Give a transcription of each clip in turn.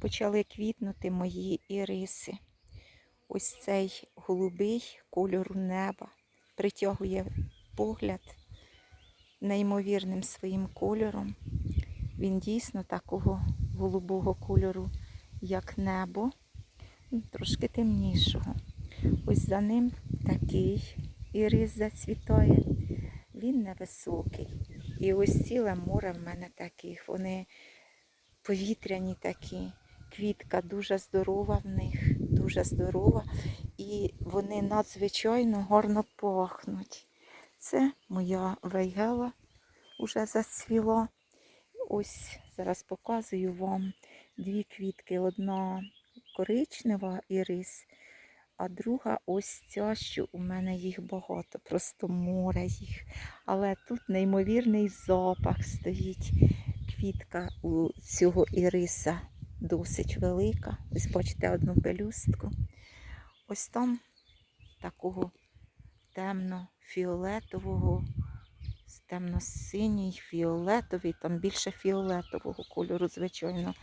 почали квітнути мої іриси. Ось цей голубий кольору неба притягує погляд неймовірним своїм кольором. Він дійсно такого голубого кольору, як небо, ну, трошки темнішого. Ось за ним такий ірис зацвітає. Він невисокий. І ось ціле море в мене таких. Вони повітряні такі. Квітка дуже здорова в них, дуже здорова. І вони надзвичайно гарно пахнуть. Це моя вейгела вже зацвіла. Ось зараз показую вам дві квітки. Одна коричнева ірис, а друга ось ця, що у мене їх багато, просто море їх. Але тут неймовірний запах стоїть. Квітка у цього іриса досить велика. Ось бачите одну пелюстку. Ось там такого темно-фіолетового, темно-синій, фіолетовий, там більше фіолетового кольору, звичайно,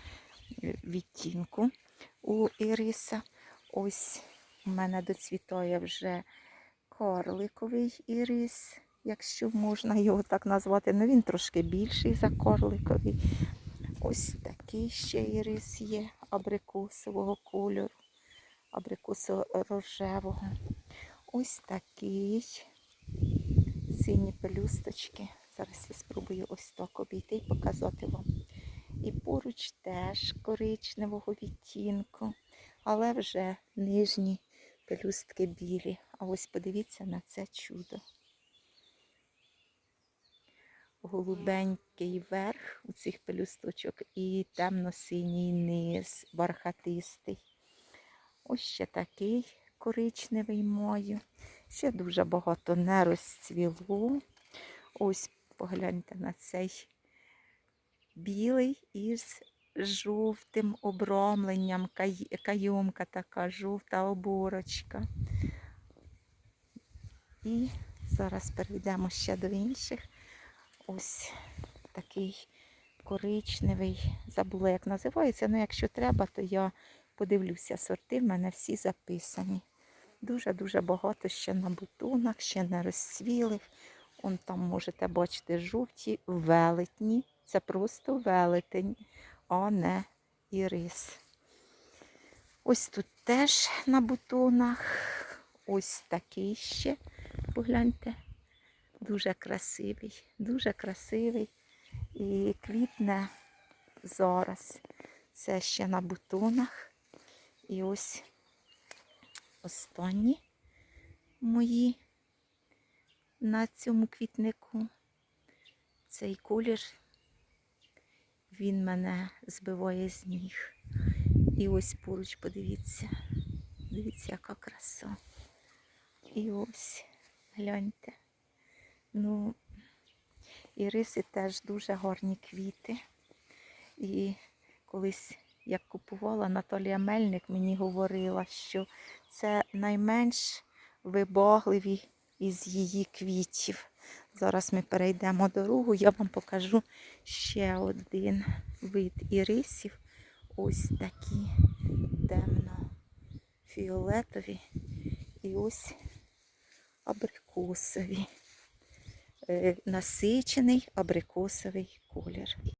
відтінку у іриса. Ось у мене доцвітає вже карликовий ірис, якщо можна його так назвати. Ну він трошки більший за карликовий. Ось такий ще ірис є абрикосового кольору, абрикосово-рожевого. Ось такий сині пелюсточки. Зараз я спробую ось так обійти і показати вам. І поруч теж коричневого відтінку, але вже нижні пелюстки білі. А ось подивіться на це чудо. Голубенький верх у цих пелюсточок і темно-синій низ, бархатистий. Ось ще такий коричневий маю. Ще дуже багато не розцвіло. Ось погляньте на цей білий із жовтим обрамленням, кайомка така, жовта оборочка. І зараз перейдемо ще до інших. Ось такий коричневий, забула, як називається. Ну, якщо треба, то я подивлюся, сорти в мене всі записані. Дуже-дуже багато ще на бутонах, ще не розцвілих. Он там можете бачити жовті велетні. Це просто велетень, а не ірис. Ось тут теж на бутонах. Ось такий ще. Погляньте. Дуже красивий, дуже красивий. І квітне зараз. Це ще на бутонах. І ось останні мої на цьому квітнику. Цей колір, він мене збиває з ніг. І ось поруч, подивіться, дивіться, яка краса. І ось, гляньте. Ну, іриси теж дуже гарні квіти. І колись як купувала, Наталія Мельник мені говорила, що це найменш вибагливі із її квітів. Зараз ми перейдемо дорогу, я вам покажу ще один вид ірисів. Ось такі темно-фіолетові і ось абрикосові. Е, Насичений абрикосовий колір.